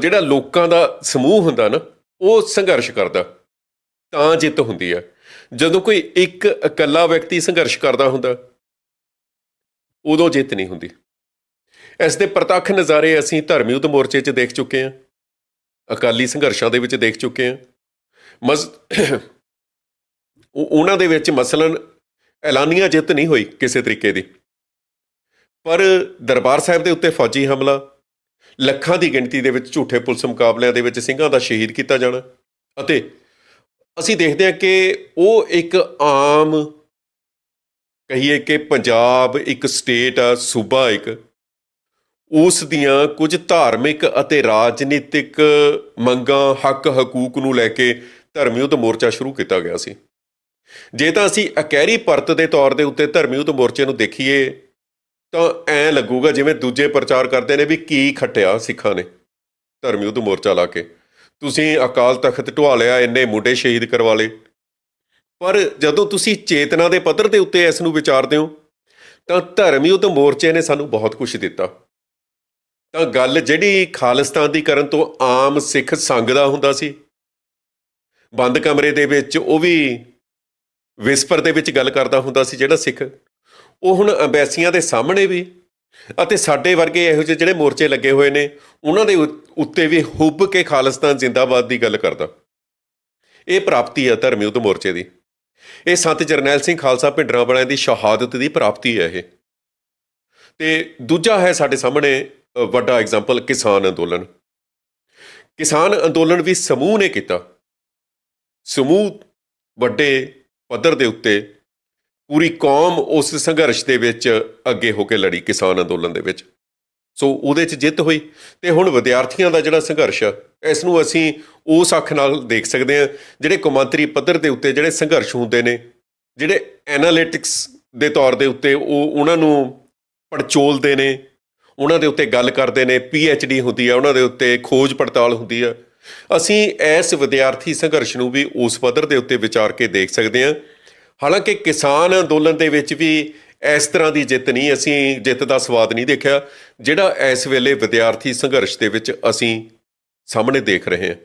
ਜਿਹੜਾ ਲੋਕਾਂ ਦਾ ਸਮੂਹ ਹੁੰਦਾ ਨਾ, ਉਹ ਸੰਘਰਸ਼ ਕਰਦਾ। ਤਾਂ ਜਿੱਤ ਹੁੰਦੀ ਆ। ਜਦੋਂ ਕੋਈ ਇੱਕ ਇਕੱਲਾ ਵਿਅਕਤੀ ਸੰਘਰਸ਼ ਕਰਦਾ ਹੁੰਦਾ, ਉਦੋਂ ਜਿੱਤ ਨਹੀਂ ਹੁੰਦੀ। ਇਸ ਦੇ ਪ੍ਰਤੱਖ ਨਜ਼ਾਰੇ ਅਸੀਂ ਧਰਮੀ ਯੁੱਧ ਮੋਰਚੇ 'ਚ ਦੇਖ ਚੁੱਕੇ ਹਾਂ। ਅਕਾਲੀ ਸੰਘਰਸ਼ਾਂ ਦੇ ਵਿੱਚ ਦੇਖ ਚੁੱਕੇ ਹਾਂ। ਮਸ ਉਹਨਾਂ ਦੇ ਵਿੱਚ ਮਸਲਨ ਐਲਾਨੀਆਂ ਜਿੱਤ ਨਹੀਂ ਹੋਈ ਕਿਸੇ ਤਰੀਕੇ ਦੀ। ਪਰ ਦਰਬਾਰ ਸਾਹਿਬ ਦੇ ਉੱਤੇ ਫੌਜੀ ਹਮਲਾ ਲੱਖਾਂ ਦੀ ਗਿਣਤੀ ਦੇ ਵਿੱਚ ਝੂਠੇ ਪੁਲਿਸ ਮੁਕਾਬਲਿਆਂ ਦੇ ਵਿੱਚ ਸਿੰਘਾਂ ਦਾ ਸ਼ਹੀਦ ਕੀਤਾ ਜਾਣਾ। ਅਤੇ ਅਸੀਂ ਦੇਖਦੇ ਹਾਂ ਕਿ ਉਹ ਇੱਕ ਆਮ ਕਹੀਏ ਕਿ ਪੰਜਾਬ ਇੱਕ ਸਟੇਟ ਆ, ਸੂਬਾ ਇੱਕ, ਉਸ ਦੀਆਂ ਕੁਝ ਧਾਰਮਿਕ ਅਤੇ ਰਾਜਨੀਤਿਕ ਮੰਗਾਂ, ਹੱਕ, ਹਕੂਕ ਨੂੰ ਲੈ ਕੇ ਧਰਮ ਯੁੱਧ ਮੋਰਚਾ ਸ਼ੁਰੂ ਕੀਤਾ ਗਿਆ ਸੀ। ਜੇ ਤਾਂ ਅਸੀਂ ਅਕੈਰੀ ਪਰਤ ਦੇ ਤੌਰ ਦੇ ਉੱਤੇ ਧਰਮਯੁੱਧ ਮੋਰਚੇ ਨੂੰ ਦੇਖੀਏ ਤਾਂ ਐ ਲੱਗੂਗਾ ਜਿਵੇਂ ਦੂਜੇ ਪ੍ਰਚਾਰ ਕਰਦੇ ਨੇ ਵੀ ਕੀ ਖੱਟਿਆ ਸਿੱਖਾਂ ਨੇ ਧਰਮ ਯੁੱਧ ਮੋਰਚਾ ਲਾ ਕੇ। ਤੁਸੀਂ ਅਕਾਲ ਤਖਤ ਢਵਾ ਲਿਆ, ਇੰਨੇ ਮੁੰਡੇ ਸ਼ਹੀਦ ਕਰਵਾ ਲਏ। ਪਰ ਜਦੋਂ ਤੁਸੀਂ ਚੇਤਨਾ ਦੇ ਪੱਧਰ ਦੇ ਉੱਤੇ ਇਸ ਨੂੰ ਵਿਚਾਰਦੇ ਹੋ, ਤਾਂ ਧਰਮ ਯੁੱਧ ਮੋਰਚੇ ਨੇ ਸਾਨੂੰ ਬਹੁਤ ਕੁਝ ਦਿੱਤਾ। ਤਾਂ ਗੱਲ ਜਿਹੜੀ ਖਾਲਿਸਤਾਨ ਦੀ ਕਰਨ ਤੋਂ ਆਮ ਸਿੱਖ ਸੰਗ ਦਾ ਹੁੰਦਾ ਸੀ, ਬੰਦ ਕਮਰੇ ਦੇ ਵਿੱਚ ਉਹ ਵੀ ਵਿਸਪਰ ਦੇ ਵਿੱਚ ਗੱਲ ਕਰਦਾ ਹੁੰਦਾ ਸੀ ਜਿਹੜਾ ਸਿੱਖ ਉਹ ਹੁਣ ਅੰਬੈਸੀਆਂ ਦੇ ਸਾਹਮਣੇ ਵੀ। ਅਤੇ ਸਾਡੇ ਵਰਗੇ ਇਹੋ ਜਿਹੇ ਜਿਹੜੇ ਮੋਰਚੇ ਲੱਗੇ ਹੋਏ ਨੇ, ਉਹਨਾਂ ਦੇ ਉ- ਉੱਤੇ ਵੀ ਹੁੱਬ ਕੇ ਖਾਲਿਸਤਾਨ ਜ਼ਿੰਦਾਬਾਦ ਦੀ ਗੱਲ ਕਰਦਾ। ਇਹ ਪ੍ਰਾਪਤੀ ਹੈ ਧਰਮ ਯੁੱਧ ਮੋਰਚੇ ਦੀ। ਇਹ ਸੰਤ ਜਰਨੈਲ ਸਿੰਘ ਖਾਲਸਾ ਭਿੰਡਰਾਂ ਵਾਲਿਆਂ ਦੀ ਸ਼ਹਾਦਤ ਦੀ ਪ੍ਰਾਪਤੀ ਹੈ ਇਹ। ਤੇ ਦੂਜਾ ਹੈ ਸਾਡੇ ਸਾਹਮਣੇ ਵੱਡਾ ਐਗਜ਼ਾਮਪਲ ਕਿਸਾਨ ਅੰਦੋਲਨ। ਕਿਸਾਨ ਅੰਦੋਲਨ ਵੀ ਸਮੂਹ ਨੇ ਕੀਤਾ। ਸਮੂਹ ਵੱਡੇ ਪੱਧਰ ਦੇ ਉੱਤੇ ਪੂਰੀ ਕੌਮ ਉਸ ਸੰਘਰਸ਼ ਦੇ ਵਿੱਚ ਅੱਗੇ ਹੋ ਕੇ ਲੜੀ ਕਿਸਾਨ ਅੰਦੋਲਨ ਦੇ ਵਿੱਚ। ਸੋ ਉਹਦੇ 'ਚ ਜਿੱਤ ਹੋਈ ਤੇ ਹੁਣ ਵਿਦਿਆਰਥੀਆਂ ਦਾ ਜਿਹੜਾ ਸੰਘਰਸ਼ ਆ ਇਸ ਨੂੰ ਅਸੀਂ ਉਸ ਅੱਖ ਨਾਲ ਦੇਖ ਸਕਦੇ ਹਾਂ, ਜਿਹੜੇ ਕੌਮਾਂਤਰੀ ਪੱਧਰ ਦੇ ਉੱਤੇ ਜਿਹੜੇ ਸੰਘਰਸ਼ ਹੁੰਦੇ ਨੇ, ਜਿਹੜੇ ਐਨਾਲਿਟਿਕਸ ਦੇ ਤੌਰ ਦੇ ਉੱਤੇ ਉਹ ਉਹਨਾਂ ਨੂੰ ਪੜਚੋਲਦੇ ਨੇ, ਉਹਨਾਂ ਦੇ ਉੱਤੇ ਗੱਲ ਕਰਦੇ ਨੇ ਡੀ ਹੁੰਦੀ ਆ, ਉਹਨਾਂ ਦੇ ਉੱਤੇ ਖੋਜ ਪੜਤਾਲ ਹੁੰਦੀ ਆ। ਅਸੀਂ ਇਸ ਵਿਦਿਆਰਥੀ ਸੰਘਰਸ਼ ਨੂੰ ਵੀ ਉਸ ਪੱਧਰ ਦੇ ਉੱਤੇ ਵਿਚਾਰ ਕੇ ਦੇਖ ਸਕਦੇ ਹਾਂ। ਹਾਲਾਂਕਿ ਕਿਸਾਨ ਅੰਦੋਲਨ ਦੇ ਵਿੱਚ ਵੀ ਇਸ ਤਰ੍ਹਾਂ ਦੀ ਜਿੱਤ ਨਹੀਂ, ਅਸੀਂ ਜਿੱਤ ਦਾ ਸਵਾਦ ਨਹੀਂ ਦੇਖਿਆ, ਜਿਹੜਾ ਇਸ ਵੇਲੇ ਵਿਦਿਆਰਥੀ ਸੰਘਰਸ਼ ਦੇ ਵਿੱਚ ਅਸੀਂ ਸਾਹਮਣੇ ਦੇਖ ਰਹੇ ਹਾਂ।